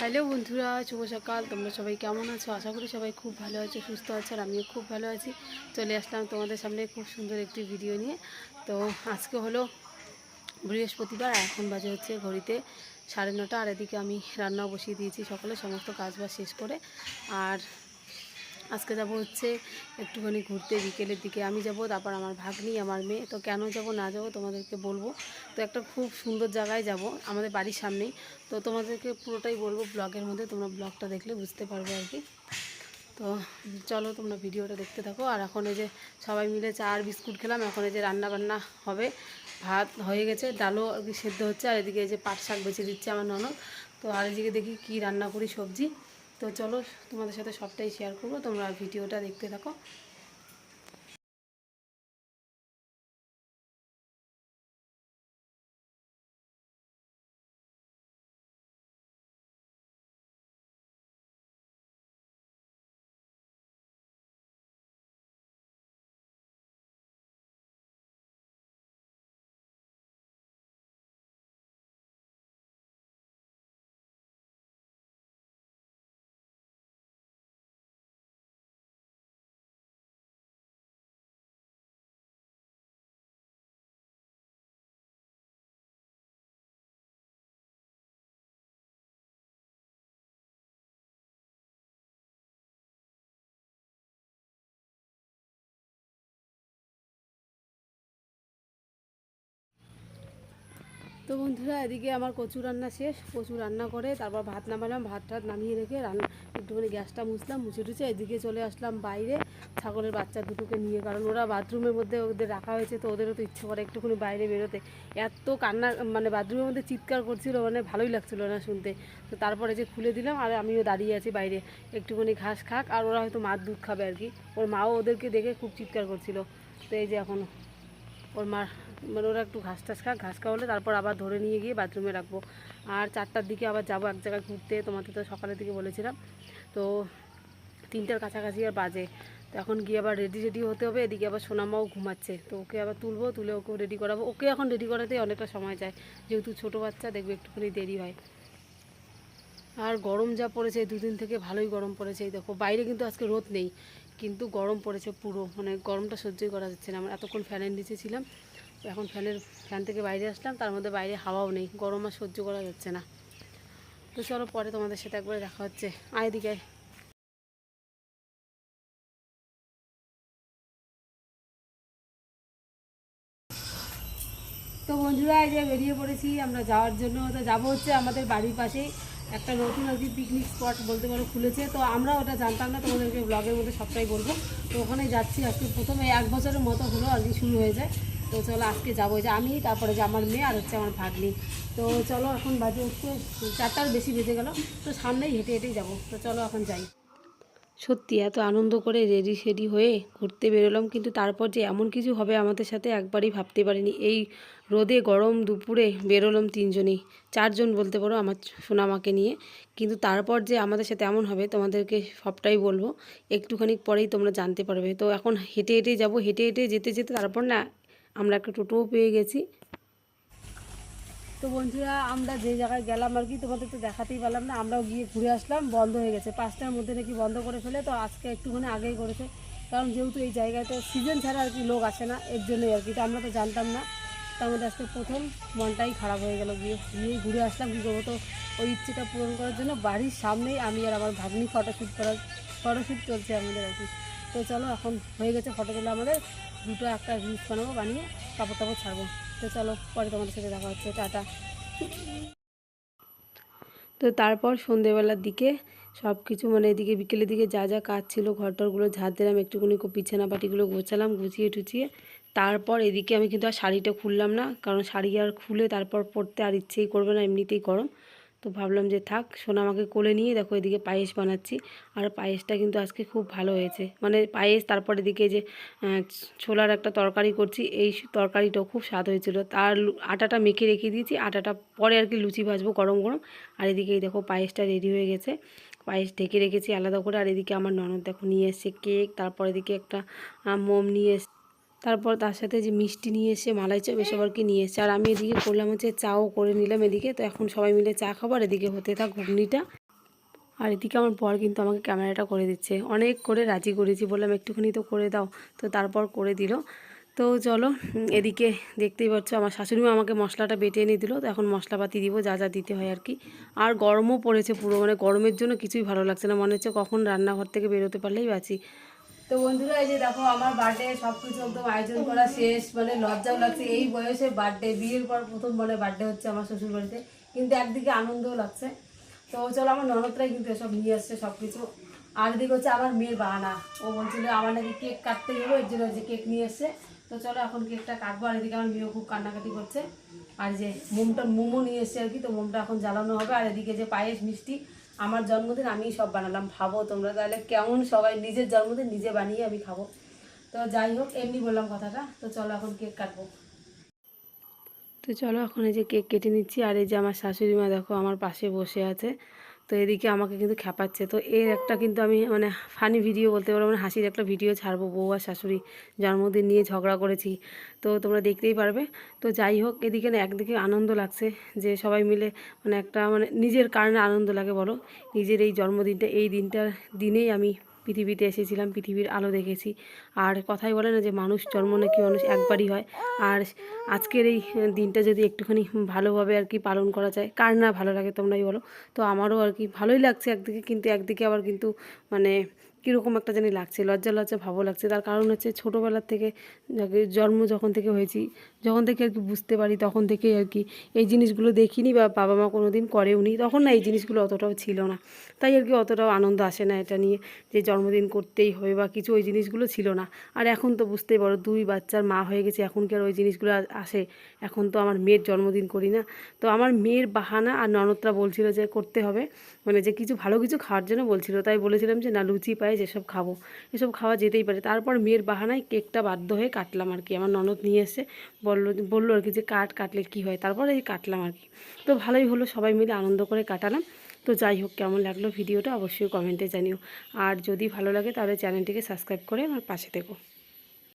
Hello বন্ধুরা, শুভ সকাল। তোমরা সবাই কেমন আছো? আশা করি সবাই খুব ভালো আছো, সুস্থ আছো, আর আমিও খুব ভালো আছি। চলে আসলাম তোমাদের সামনে খুব সুন্দর একটি ভিডিও নিয়ে। তো আজকে হলো বৃহস্পতিবার এখন বাজে হচ্ছে ঘড়িতে সাড়ে নটা। আর এদিকে আমি রান্না বসিয়ে দিয়েছি সকালে, সমস্ত কাজবাজ শেষ করে। আর আজকে যাব হচ্ছে একটুখানি ঘুরতে বিকেলের দিকে। আমি যাব, তারপর আমার ভাগ্নি, আমার মেয়ে। তো কেন যাব, না যাব তোমাদেরকে বলব। তো একটা খুব সুন্দর জায়গায় যাব, আমাদের বাড়ির সামনেই। তো তোমাদেরকে পুরোটাই বলব ব্লগের মধ্যে, তোমরা ব্লগটা দেখলে বুঝতে পারবে আর কি। তো চলো তোমরা ভিডিওটা দেখতে থাকো। আর এখন এই যে সবাই মিলে চা আর বিস্কুট খেলাম, এখন এই যে রান্না বান্না হবে। ভাত হয়ে গেছে, ডালও আর কি সেদ্ধ হচ্ছে। আর এদিকে এই যে পাট শাক বেছে দিচ্ছে আমার ননদ। তো আর এদিকে দেখি কি রান্না করি সবজি। তো চলো তোমাদের সাথে সবটাই শেয়ার করব তোমরা ভিডিওটা দেখতে থাকো। তো বন্ধুরা, এদিকে আমার কচু রান্না শেষ। কচু রান্না করে তারপর ভাত নামালাম। ভাত টাত নামিয়ে রেখে রান্না একটুখানি গ্যাসটা মুছলাম, মুছে টুছে এদিকে চলে আসলাম বাইরে। ছাগলের বাচ্চা দুটোকে নিয়ে, কারণ ওরা বাথরুমের মধ্যে ওদের রাখা হয়েছে, তো ওদেরও তো ইচ্ছে করে একটুখানি বাইরে বেরোতে। এত কান্না মানে বাথরুমের মধ্যে চিৎকার করছিল মানে ভালোই লাগছিল না শুনতে। তো তারপরে যে খুলে দিলাম, আর আমিও দাঁড়িয়ে আছি বাইরে। একটুখানি ঘাস খাক, আর ওরা হয়তো মার দুধ খাবে আর কি। ওর মাও ওদেরকে দেখে খুব চিৎকার করছিল। তো এই যে এখন ওর মা মানে ওরা একটু ঘাস টাস খাক, ঘাস খাওয়ালে তারপর আবার ধরে নিয়ে গিয়ে বাথরুমে রাখব। আর চারটার দিকে আবার যাব এক জায়গায় ঘুরতে তোমাদের তো সকালের দিকে বলেছিলাম। তো তিনটার কাছাকাছি আর বাজে। তো এখন গিয়ে আবার রেডি রেডি হতে হবে, এদিকে আবার সোনামাও ঘুমাচ্ছে। তো ওকে আবার তুলবো, তুলে ওকে রেডি করাবো। ওকে এখন রেডি করাতেই অনেকটা সময় যায়। যেহেতু ছোটো বাচ্চা, দেখবে একটুখানি দেরি হয়। আর গরম যা পড়েছে, এই দুদিন থেকে ভালোই গরম পড়েছে। এই দেখো, বাইরে কিন্তু আজকে রোদ নেই, কিন্তু গরম পড়েছে পুরো। মানে গরমটা সহ্যই করা যাচ্ছে না। আমরা এতক্ষণ ফ্যানের নিচে ছিলাম। এখন ফ্যানের, ফ্যান থেকে বাইরে আসলাম, তার মধ্যে বাইরে হাওয়াও নেই, গরম আর সহ্য করা যাচ্ছে না। তো চলো পরে তোমাদের সাথে একবারে দেখা হচ্ছে। আয় দিকে তো বন্ধুরা, এই যে বেরিয়ে পড়েছি, আমরা যাওয়ার জন্য। তো যাব হচ্ছে আমাদের বাড়ির পাশেই একটা নতুন আর কি পিকনিক স্পট বলতে পারো খুলেছে। তো আমরা ওটা জানতাম না, তোমাদেরকে ব্লগের মধ্যে সবটাই বলব। তো ওখানে যাচ্ছি আজকে। প্রথমে এক বছরের মতো হলো আর কি শুরু হয়ে যায় তো চলো আজকে যাব যে আমি, তারপরে যে আমার মেয়ে আর হচ্ছে আমার ভাগ্নি। তো চলো এখন বাজে হচ্ছে চারটার বেশি বেজে গেল, তো সামনেই হেঁটে হেঁটেই যাব। তো চলো এখন যাই। সত্যি, এত আনন্দ করে রেডি সেডি হয়ে ঘুরতে বেরোলাম, কিন্তু তারপর যে এমন কিছু হবে আমাদের সাথে একবারই ভাবতে পারিনি। এই রোদে গরম দুপুরে বেরোলাম তিনজনেই, চারজন বলতে পারো আমার সোনামাকে নিয়ে। কিন্তু তারপর যে আমাদের সাথে এমন হবে, তোমাদেরকে সবটাই বলব, একটুখানি পরেই তোমরা জানতে পারবে। তো এখন হেঁটে হেঁটেই যাব, হেঁটে হেঁটে যেতে যেতে তারপর না আমরা একটা টোটোও পেয়ে গেছি। তো বন্ধুরা, আমরা যে জায়গায় গেলাম আর কি, তোমাদের তো দেখাতেই পারলাম না, আমরাও গিয়ে ঘুরে আসলাম, বন্ধ হয়ে গেছে। পাঁচটার মধ্যে নাকি বন্ধ করে ফেলে, তো আজকে একটুখানি আগেই করেছে। কারণ যেহেতু এই জায়গায় তো সিজন ছাড়া আর কি লোক আসে না, এর জন্যই আর কি, তো আমরা তো জানতাম না। তার মধ্যে আজকে প্রথম মনটাই খারাপ হয়ে গেল, গিয়ে গিয়ে ঘুরে আসলাম কী করব তো, ওই ইচ্ছেটা পূরণ করার জন্য। বাড়ির সামনেই আমি আর আমার ভাগ্নি ফটোশ্যুট করার ফটোশ্যুট চলছে আমাদের আর কি। তো চলো, এখন হয়ে গেছে ফটো তোলা আমাদের। দুটো একটা রিলস বানাবো, বানিয়ে কাপড় টাপড় ছাড়বো। তো চলো, পরে তোমাদের সাথে দেখা হচ্ছে, টাটা। তো তারপর সন্ধেবেলার দিকে সব কিছু মানে এদিকে বিকেলের দিকে যা যা কাজ ছিল, ঘরটরগুলো ঝাড় দিলাম, একটুখানি কো- বিছানা পাটিগুলো গোছালাম, গুছিয়ে টুচিয়ে তারপর এদিকে আমি কিন্তু আর শাড়িটা খুললাম না, কারণ শাড়ি আর খুলে তারপর পরতে আর ইচ্ছেই করবে না, এমনিতেই গরম। তো ভাবলাম যে থাক, সোনা আমাকে কোলে নিয়ে দেখো এদিকে পায়েস বানাচ্ছি। আর পায়েসটা কিন্তু আজকে খুব ভালো হয়েছে। মানে পায়েস, তারপর এদিকে যে ছোলার একটা তরকারি করছি, এই তরকারিটাও খুব স্বাদ হয়েছিল। তার আটাটা মেখে রেখে দিয়েছি, আটাটা পরে আর কি লুচি ভাজবো গরম গরম। আর এদিকে দেখো পায়েসটা রেডি হয়ে গেছে। পায়েস ঢেকে রেখেছি আলাদা করে। আর এদিকে আমার ননদ দেখো নিয়ে এসছে কেক, তারপর এদিকে একটা মোম নিয়ে এসছে। তারপর তার সাথে যে মিষ্টি নিয়ে এসে, মালাই চপ, এসব নিয়ে এসছে আর আমি এদিকে করলাম হচ্ছে চাও করে নিলাম এদিকে। তো এখন সবাই মিলে চা খাবার এদিকে হতে থাক ঘুগনিটা। আর এদিকে আমার বর কিন্তু আমাকে ক্যামেরাটা করে দিচ্ছে। অনেক করে রাজি করেছি বললাম, একটুখানি তো করে দাও। তো তারপর করে দিল। তো চলো এদিকে দেখতেই পাচ্ছ আমার শাশুড়িমা আমাকে মশলাটা বেটে এনে দিল। তো এখন মশলাপাতি দিব, যা যা দিতে হয় আর কি। আর গরমও পড়েছে পুরো মানে গরমের জন্য কিছুই ভালো লাগছে না। মনে হচ্ছে কখন রান্নাঘর থেকে বেরোতে পারলেই বাঁচি। তো বন্ধুরা, এই যে দেখো, আমার বার্থডে সব কিছু একদম আয়োজন করা শেষ মানে লজ্জাও লাগছে। এই বয়সে বার্থডে বিয়ের পর প্রথম মানে বার্থডে হচ্ছে আমার শ্বশুর বাড়িতে কিন্তু একদিকে আনন্দও লাগছে। তো চলো, আমার ননদরাই কিন্তু এসব নিয়ে আসছে সব কিছু আর এদিকে হচ্ছে আমার মেয়ের বাহানা। ও বলছিল, আমার নাকি কেক কাটতে যাব, এর জন্য যে কেক নিয়ে এসছে। তো চলো, এখন কেকটা কাটবো। আর এদিকে আমার মেয়েও খুব কান্নাকাটি করছে। আর যে মোমটা, মোমো নিয়ে এসছে আর কি, তো মোমটা এখন জ্বালানো হবে। আর এদিকে যে পায়েস মিষ্টি আমার জন্মদিন আমি সব বানালাম। ভাবো তোমরা তাহলে কেমন সবাই নিজের জন্মদিন নিজে বানিয়ে আমি খাব। তো যাই হোক, এমনি বললাম কথাটা। তো চলো এখন কেক কাটবো। তো চলো এখন এই যে কেক কেটে নিচ্ছি, আর এই যে আমার শাশুড়ি মা দেখো আমার পাশে বসে আছে। তো এদিকে আমাকে কিন্তু খেপাচ্ছে তো এর একটা কিন্তু আমি মানে ফানি ভিডিও বলতে পারব মানে হাসির একটা ভিডিও ছাড়বো, বউ আর শাশুড়ি জন্মদিন নিয়ে ঝগড়া করেছি। তো তোমরা দেখতেই পারবে। তো যাই হোক, এদিকে না একদিকে আনন্দ লাগছে যে সবাই মিলে মানে একটা মানে নিজের কারণে আনন্দ লাগে বলো। নিজের এই জন্মদিনটা, এই দিনটার দিনেই আমি পৃথিবীতে এসেছিলাম, পৃথিবীর আলো দেখেছি। আর কথাই বলে না যে মানুষ, জন্ম নাকি মানুষ, একবারই হয়। আর আজকের এই দিনটা যদি একটুখানি ভালোভাবে আর কি পালন করা যায়, কার না ভালো লাগে তোমরাই বলো। তো আমারও আর কি ভালোই লাগছে একদিকে, কিন্তু একদিকে আবার কিন্তু মানে কীরকম একটা জানি লাগছে, লজ্জা লজ্জা ভাবও লাগছে। তার কারণ হচ্ছে ছোটোবেলার থেকে জন্ম যখন থেকে হয়েছি, যখন থেকে আর কি বুঝতে পারি, তখন থেকেই আর কি এই জিনিসগুলো দেখিনি বা বাবা মা কোনো দিন করেওনি তখন না এই জিনিসগুলো অতটাও ছিল না। তাই আর কি অতটাও আনন্দ আসে না এটা নিয়ে যে জন্মদিন করতেই হবে বা কিছু ওই জিনিসগুলো ছিল না। আর এখন তো বুঝতেই পারো, দুই বাচ্চার মা হয়ে গেছে, এখন কি আর ওই জিনিসগুলো আসে? এখন তো আমার মেয়ের জন্মদিন করি না। তো আমার মেয়ের বাহানা আর ননদরা বলছিল যে করতে হবে। মানে যে কিছু ভালো কিছু খাওয়ার জন্য বলছিল, তাই বলেছিলাম যে না লুচি পায়ে যেসব খাব। এসব খাওয়া যেতেই পারে। তারপর মেয়ের বাহানায় কেকটা বাধ্য হয়ে কাটলাম আর কি। আমার ননদ নিয়ে এসে বলল বলল আর কি যে, কাট, কাটলে কি হয়? তারপর এই কাটলাম আর কি। তো ভালোই হলো, সবাই মিলে আনন্দ করে কাটালাম। তো যাই হোক, কেমন লাগল ভিডিওটা অবশ্যই কমেন্টে জানিও। আর যদি ভালো লাগে, তাহলে চ্যানেলটিকে সাবস্ক্রাইব করে আমার পাশে থেকো।